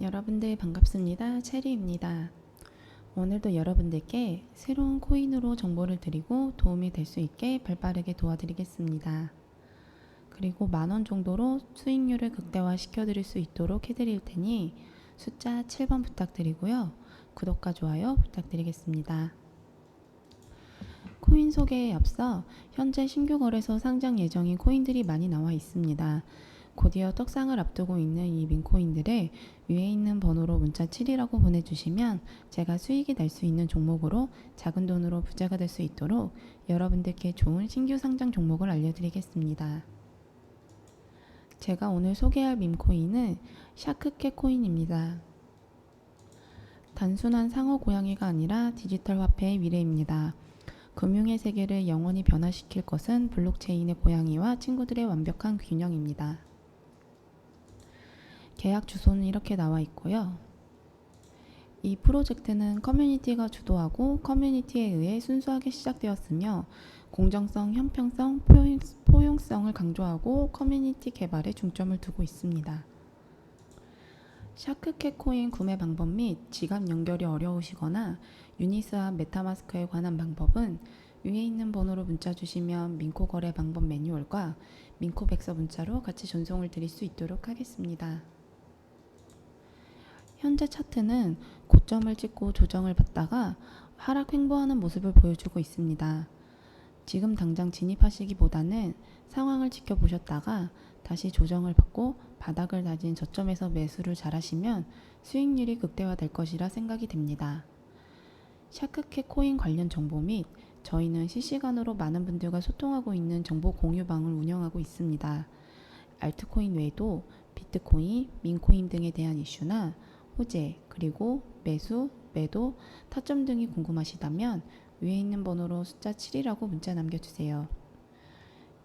여러분들 반갑습니다. 체리입니다. 오늘도 여러분들께 새로운 코인으로 정보를 드리고 도움이 될 수 있게 발빠르게 도와드리겠습니다. 그리고 만원 정도로 수익률을 극대화 시켜드릴 수 있도록 해드릴 테니 숫자 7번 부탁드리고요. 구독과 좋아요 부탁드리겠습니다. 코인 소개에 앞서 현재 신규 거래소 상장 예정인 코인들이 많이 나와 있습니다. 곧이어 떡상을 앞두고 있는 이 민코인들을 위에 있는 번호로 문자 7이라고 보내주시면 제가 수익이 날 수 있는 종목으로 작은 돈으로 부자가 될 수 있도록 여러분들께 좋은 신규 상장 종목을 알려드리겠습니다. 제가 오늘 소개할 밈코인은 샤크캣 코인입니다. 단순한 상어 고양이가 아니라 디지털 화폐의 미래입니다. 금융의 세계를 영원히 변화시킬 것은 블록체인의 고양이와 친구들의 완벽한 균형입니다. 계약 주소는 이렇게 나와 있고요. 이 프로젝트는 커뮤니티가 주도하고 커뮤니티에 의해 순수하게 시작되었으며 공정성, 형평성, 포용, 포용 성을 강조하고 커뮤니티 개발에 중점을 두고 있습니다. 샤크캣 코인 구매 방법 및 지갑 연결이 어려우시거나 유니스와 메타마스크에 관한 방법은 위에 있는 번호로 문자 주시면 민코 거래 방법 매뉴얼과 민코 백서 문자로 같이 전송을 드릴 수 있도록 하겠습니다. 현재 차트는 고점을 찍고 조정을 받다가 하락 횡보하는 모습을 보여주고 있습니다. 지금 당장 진입하시기보다는 상황을 지켜보셨다가 다시 조정을 받고 바닥을 다진 저점에서 매수를 잘하시면 수익률이 극대화될 것이라 생각이 됩니다. 샤크캣 코인 관련 정보 및 저희는 실시간으로 많은 분들과 소통하고 있는 정보 공유방을 운영하고 있습니다. 알트코인 외에도 비트코인, 민코인 등에 대한 이슈나 호재, 그리고 매수, 매도, 타점 등이 궁금하시다면 위에 있는 번호로 숫자 7이라고 문자 남겨주세요.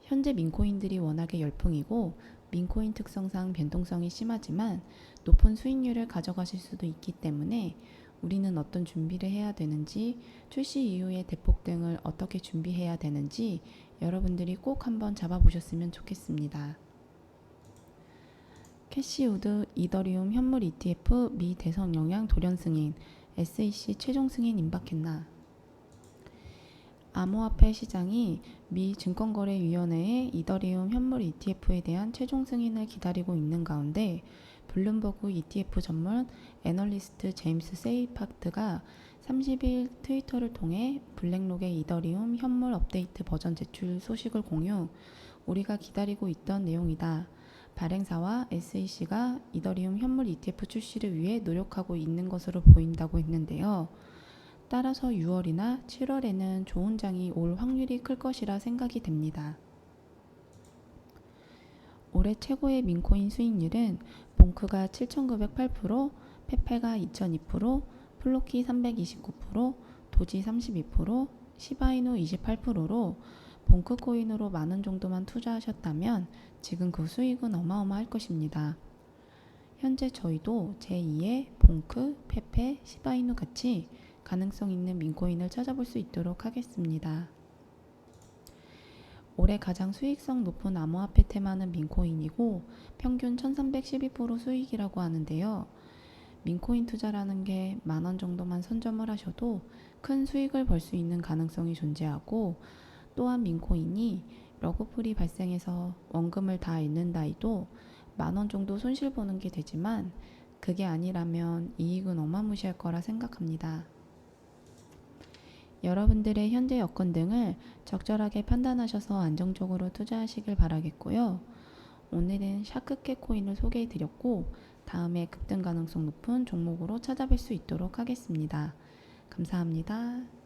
현재 민코인들이 워낙에 열풍이고 민코인 특성상 변동성이 심하지만 높은 수익률을 가져가실 수도 있기 때문에 우리는 어떤 준비를 해야 되는지 출시 이후의 대폭 등을 어떻게 준비해야 되는지 여러분들이 꼭 한번 잡아보셨으면 좋겠습니다. 캐시우드 이더리움 현물 ETF 미 대선 영향 돌연 승인 SEC 최종 승인 임박했나 암호화폐 시장이 미 증권거래위원회의 이더리움 현물 ETF에 대한 최종 승인을 기다리고 있는 가운데 블룸버그 ETF 전문 애널리스트 제임스 세이파트가 30일 트위터를 통해 블랙록의 이더리움 현물 업데이트 버전 제출 소식을 공유 우리가 기다리고 있던 내용이다. 발행사와 SEC가 이더리움 현물 ETF 출시를 위해 노력하고 있는 것으로 보인다고 했는데요. 따라서 6월이나 7월에는 좋은 장이 올 확률이 클 것이라 생각이 됩니다. 올해 최고의 민코인 수익률은 봉크가 7,908%, 페페가 2,002%, 플로키 329%, 도지 32%, 시바이누 28%로 봉크 코인으로 만원 정도만 투자하셨다면 지금 그 수익은 어마어마할 것입니다. 현재 저희도 제2의 봉크, 페페, 시바이누 같이 가능성 있는 민코인을 찾아볼 수 있도록 하겠습니다. 올해 가장 수익성 높은 암호화폐 테마는 민코인이고 평균 1312% 수익이라고 하는데요. 민코인 투자라는 게 만 원 정도만 선점을 하셔도 큰 수익을 벌 수 있는 가능성이 존재하고 또한 민코인이 러그풀이 발생해서 원금을 다 잃는다 해도 만 원 정도 손실 보는 게 되지만 그게 아니라면 이익은 어마무시할 거라 생각합니다. 여러분들의 현재 여건 등을 적절하게 판단하셔서 안정적으로 투자하시길 바라겠고요. 오늘은 샤크캣 코인을 소개해 드렸고 다음에 급등 가능성 높은 종목으로 찾아뵐 수 있도록 하겠습니다. 감사합니다.